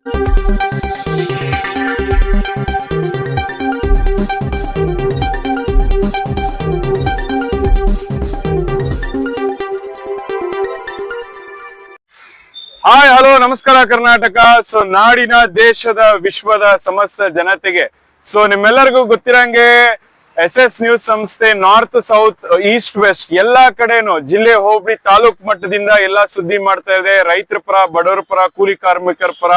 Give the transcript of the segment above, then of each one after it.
Hi hello ನಮಸ್ಕಾರ Karnataka. So ನಾಡಿನ ದೇಶದ ವಿಶ್ವದ ಸಮಸ್ತ ಜನತೆಗೆ. ಸೊ ನಿಮ್ಮೆಲ್ಲರಿಗೂ ಗೊತ್ತಿರಂಗೆ ಎಸ್ ಎಸ್ ನ್ಯೂಸ್ ಸಂಸ್ಥೆ ನಾರ್ತ್ ಸೌತ್ ಈಸ್ಟ್ ವೆಸ್ಟ್ ಎಲ್ಲಾ ಕಡೆನೂ ಜಿಲ್ಲೆ ಹೋಬಳಿ ತಾಲೂಕ್ ಮಟ್ಟದಿಂದ ಎಲ್ಲಾ ಸುದ್ದಿ ಮಾಡ್ತಾ ಇದೆ. ರೈತರ ಪರ, ಬಡವರ ಪರ, ಕೂಲಿ ಕಾರ್ಮಿಕರ ಪರ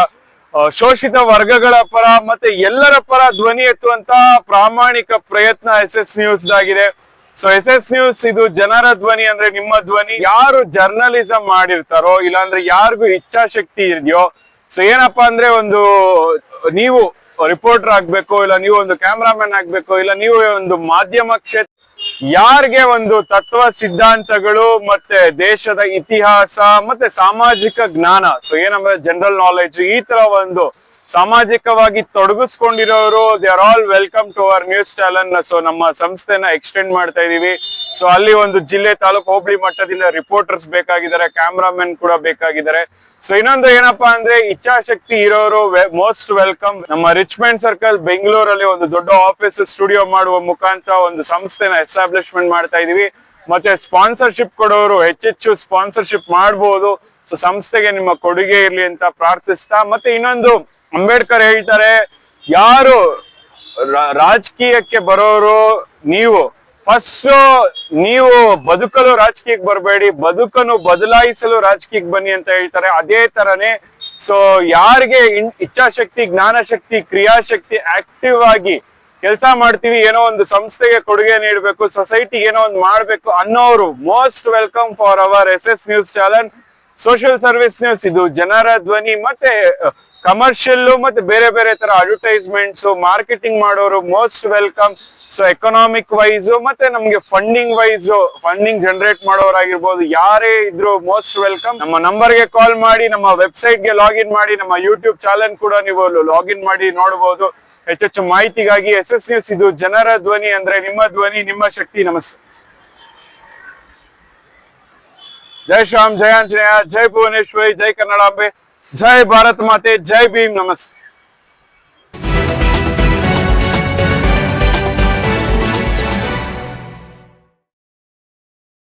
ಶೋಷಿತ ವರ್ಗಗಳ ಪರ ಮತ್ತೆ ಎಲ್ಲರ ಪರ ಧ್ವನಿ ಎತ್ತುವಂತ ಪ್ರಾಮಾಣಿಕ ಪ್ರಯತ್ನ ಎಸ್ ಎಸ್ ನ್ಯೂಸ್ ಆಗಿದೆ ಸೊ ಎಸ್ ಎಸ್ ನ್ಯೂಸ್ ಇದು ಜನರ ಧ್ವನಿ ಅಂದ್ರೆ ನಿಮ್ಮ ಧ್ವನಿ. ಯಾರು ಜರ್ನಲಿಸಂ ಮಾಡಿರ್ತಾರೋ ಇಲ್ಲಾಂದ್ರೆ ಯಾರಿಗೂ ಇಚ್ಛಾಶಕ್ತಿ ಇದೆಯೋ ಸೊ ಏನಪ್ಪಾ ಅಂದ್ರೆ ಒಂದು ನೀವು ರಿಪೋರ್ಟರ್ ಆಗ್ಬೇಕು, ಇಲ್ಲ ನೀವು ಒಂದು ಕ್ಯಾಮ್ರಾಮನ್ ಆಗ್ಬೇಕು, ಇಲ್ಲ ನೀವು ಒಂದು ಮಾಧ್ಯಮ ಕ್ಷೇತ್ರ ಯಾರಿಗೆ ಒಂದು ತತ್ವ ಸಿದ್ಧಾಂತಗಳು ಮತ್ತೆ ದೇಶದ ಇತಿಹಾಸ ಮತ್ತೆ ಸಾಮಾಜಿಕ ಜ್ಞಾನ? ಸೊ ಏನಂದ್ರೆ ಜನರಲ್ ನಾಲೆಜ್ ಈ ತರ ಒಂದು ಸಾಮಾಜಿಕವಾಗಿ ತೊಡಗಿಸ್ಕೊಂಡಿರೋರು they are all welcome to our news channel so ನಮ್ಮ ಸಂಸ್ಥೆನ ಎಕ್ಸ್ಟೆಂಡ್ ಮಾಡ್ತಾ ಇದೀವಿ. ಸೊ ಅಲ್ಲಿ ಒಂದು ಜಿಲ್ಲೆ ತಾಲೂಕು ಹೋಬಳಿ ಮಟ್ಟದಿಂದ ರಿಪೋರ್ಟರ್ಸ್ ಬೇಕಾಗಿದ್ದಾರೆ ಕ್ಯಾಮ್ರಾಮನ್ ಕೂಡ ಬೇಕಾಗಿದ್ದಾರೆ. ಸೊ ಇನ್ನೊಂದು ಏನಪ್ಪಾ ಅಂದ್ರೆ, ಇಚ್ಛಾಶಕ್ತಿ ಇರೋರು ಮೋಸ್ಟ್ ವೆಲ್ಕಮ್ ನಮ್ಮ ರಿಚ್ಮೆಂಟ್ ಸರ್ಕಲ್ ಬೆಂಗಳೂರಲ್ಲಿ ಒಂದು ದೊಡ್ಡ ಆಫೀಸ್ ಸ್ಟುಡಿಯೋ ಮಾಡುವ ಮುಖಾಂತರ ಒಂದು ಸಂಸ್ಥೆನ ಎಸ್ಟಾಬ್ಲಿಷ್ಮೆಂಟ್ ಮಾಡ್ತಾ ಇದೀವಿ. ಮತ್ತೆ ಸ್ಪಾನ್ಸರ್ಶಿಪ್ ಕೊಡೋರು ಹೆಚ್ಚೆಚ್ಚು ಸ್ಪಾನ್ಸರ್ಶಿಪ್ ಮಾಡಬಹುದು ಸೊ ಸಂಸ್ಥೆಗೆ ನಿಮ್ಮ ಕೊಡುಗೆ ಇರಲಿ ಅಂತ ಪ್ರಾರ್ಥಿಸ್ತಾ, ಮತ್ತೆ ಇನ್ನೊಂದು ಅಂಬೇಡ್ಕರ್ ಹೇಳ್ತಾರೆ, ಯಾರು ರಾಜಕೀಯಕ್ಕೆ ಬರೋರು ನೀವು ಫಸ್ಟ್ ನೀವು ಬದುಕಲು ರಾಜಕೀಯಕ್ಕೆ ಬರಬೇಡಿ, ಬದುಕನ್ನು ಬದಲಾಯಿಸಲು ರಾಜಕೀಯಕ್ಕೆ ಬನ್ನಿ ಅಂತ ಹೇಳ್ತಾರೆ. ಅದೇ ತರನೇ ಸೊ ಯಾರಿಗೆ ಇಚ್ಛಾಶಕ್ತಿ, ಜ್ಞಾನಶಕ್ತಿ, ಕ್ರಿಯಾಶಕ್ತಿ ಆಕ್ಟಿವ್ ಆಗಿ ಕೆಲಸ ಮಾಡ್ತೀವಿ, ಏನೋ ಒಂದು ಸಂಸ್ಥೆಗೆ ಕೊಡುಗೆ ನೀಡಬೇಕು ಸೊಸೈಟಿಗೆ ಏನೋ ಒಂದು ಮಾಡಬೇಕು ಅನ್ನೋರು most welcome for our S S news channel social service news ಇದು ಜನರ ಧ್ವನಿ ಮತ್ತೆ ಕಮರ್ಷಿಯಲ್ ಮತ್ತೆ ಬೇರೆ ಬೇರೆ ತರ ಅಡ್ವರ್ಟೈಸ್ಮೆಂಟ್ಸ್ ಮಾರ್ಕೆಟಿಂಗ್ ಮಾಡೋರು most welcome so economic wise ಮತ್ತೆ ನಮ್ಗೆ ಫಂಡಿಂಗ್ ವೈಸ್ ಫಂಡಿಂಗ್ ಜನರೇಟ್ ಮಾಡೋರಾಗಿರ್ಬೋದು. ಯಾರೇ ಇದ್ರು ಮೋಸ್ಟ್ ವೆಲ್ಕಮ್ ನಮ್ಮ ನಂಬರ್ಗೆ ಕಾಲ್ ಮಾಡಿ, ನಮ್ಮ ವೆಬ್ಸೈಟ್ಗೆ ಲಾಗಿನ್ ಮಾಡಿ, ನಮ್ಮ ಯೂಟ್ಯೂಬ್ ಚಾನಲ್ ಕೂಡ ನೀವು ಲಾಗಿನ್ ಮಾಡಿ ನೋಡಬಹುದು ಹೆಚ್ಚೆಚ್ಚು ಮಾಹಿತಿಗಾಗಿ ಎಸ್ ಎಸ್ ಇದು ಜನರ ಧ್ವನಿ ಅಂದ್ರೆ ನಿಮ್ಮ ಧ್ವನಿ, ನಿಮ್ಮ ಶಕ್ತಿ. ನಮಸ್ತೆ. જય શ્યામ જય આંજનેય જય ભુવનેશ્વરી જય કન્નડાંબે જય ભારત માતે જય ભીમ નમસ્તે.